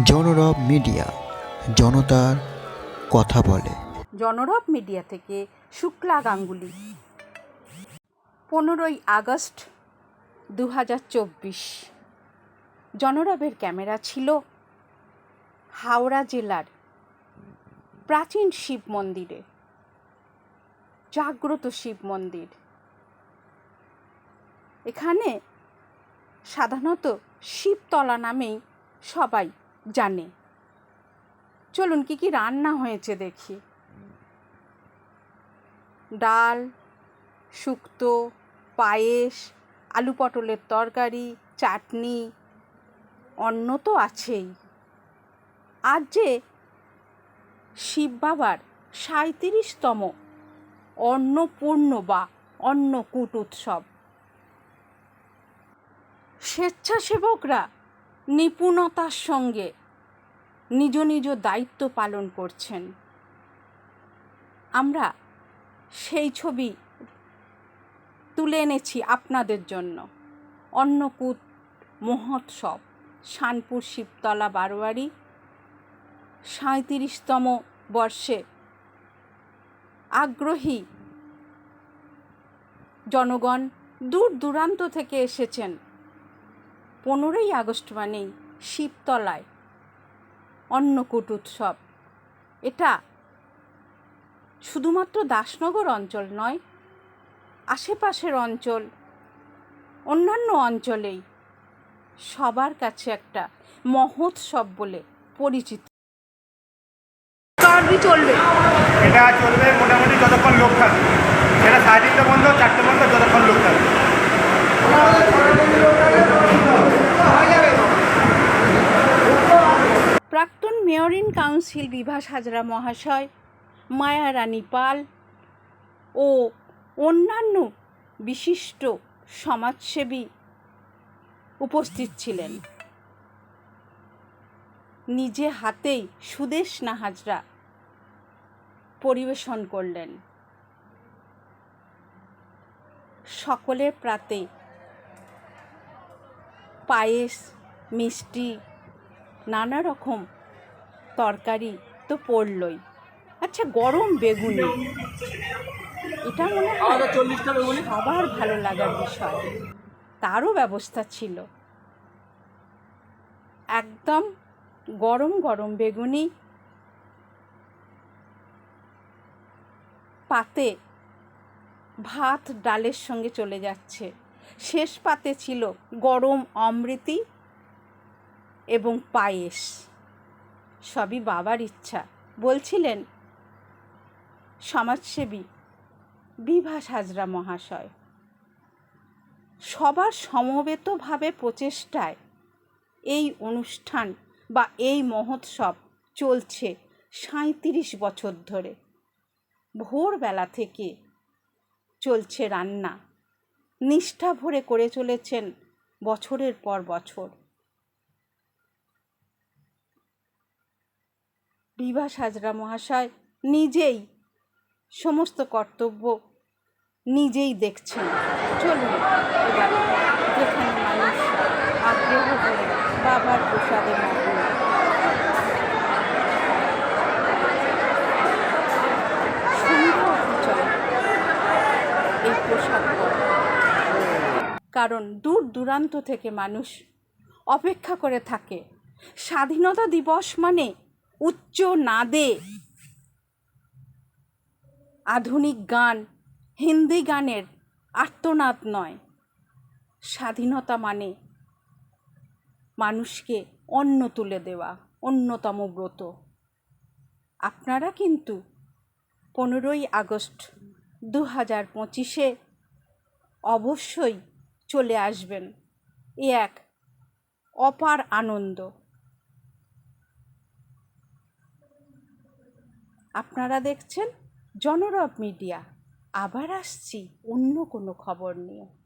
জনরব media, জনতার কথা বলে। জনরব মিডিয়া থেকে শুক্লা গাঙ্গুলি। পনেরোই আগস্ট দু হাজার চব্বিশ। জনরবের ক্যামেরা ছিল হাওড়া জেলার প্রাচীন শিব মন্দিরে। জাগ্রত শিব মন্দির। এখানে সাধারণত শিবতলা নামেই সবাই জানে। চলুন কি কি রান্না হয়েছে দেখি। ডাল, শুক্তো, পায়েস, আলু পটলের তরকারি, চাটনি, অন্ন তো আছেই। আজ যে শিব বাবার সাঁত্রিশতম অন্নপূর্ণ বা অন্নকূট উৎসব। স্বেচ্ছাসেবকরা নিপুণতার সঙ্গে নিজ নিজ দায়িত্ব পালন করছেন। আমরা সেই ছবি তুলে এনেছি আপনাদের জন্য। অন্নকূট মহোৎসব, শানপুর শিবতলা বারোয়ারি সাঁত্রিশতম বর্ষে আগ্রহী জনগণ দূর দূরান্ত থেকে এসেছেন। পনেরোই আগস্ট মানেই শিবতলায় অন্নকূট উৎসব। এটা শুধুমাত্র দাসনগর অঞ্চল নয় আশেপাশের অঞ্চল অন্যান্য অঞ্চলেই সবার কাছে একটা মহোৎসব বলে পরিচিত। চলবে। এটা চলবে মোটামুটি যতক্ষণ লোক থাকবে এটা সাড়ে তিনটে বন্ধ চারটে বন্ধ যতক্ষণ লোক থাকবে প্রাক্তন mayor in council Bibhas Hazra মহাশয়, মায়া রানী পাল ও অন্যান্য বিশিষ্ট সমাজসেবী উপস্থিত ছিলেন। নিজে হাতেই সুদেশনা হাজরা পরিবেশন করলেন। সকলের প্রাতে পায়েস, মিষ্টি নানা রকম তরকারি তো পড়লই। আচ্ছা গরম বেগুনি। এটা মনে হয় সবার ভালো লাগার বিষয়। তারও ব্যবস্থা ছিল। একদম গরম গরম বেগুনি। পাতে ভাত ডালের সঙ্গে চলে যাচ্ছে। শেষ পাতে ছিল গরম অমৃতি। এবং পায়েস। সবই বাবার ইচ্ছা। বলছিলেন, সমাজসেবী বিভাস হাজরা মহাশয়। সবার সমবেতভাবে প্রচেষ্টায় এই অনুষ্ঠান বা এই মহোৎসব চলছে সাঁত্রিশ বছর ধরে। ভোরবেলা থেকে চলছে রান্না। নিষ্ঠা ভরে করে চলেছেন বছরের পর বছর। বিভাস হাজরা মহাশয় নিজেই সমস্ত কর্তব্য নিজেই দেখছেন। চলুন এবার যেখানে মানুষ আগ্রহ করে বাবার প্রসাদে এই প্রসাদ কারণ দূর দূরান্ত থেকে মানুষ অপেক্ষা করে থাকে। স্বাধীনতা দিবস মানে উচ্চ নাদে আধুনিক গান, হিন্দি গানের আর্তনাদ নয়। স্বাধীনতা মানে মানুষকে অন্ন তুলে দেওয়া, অন্যতম ব্রত। আপনারা কিন্তু পনেরোই আগস্ট দু হাজার পঁচিশে অবশ্যই চলে আসবেন। এ এক অপার আনন্দ। আপনারা দেখছেন জনরব মিডিয়া। আবার আসছি অন্য কোনো খবর নিয়ে।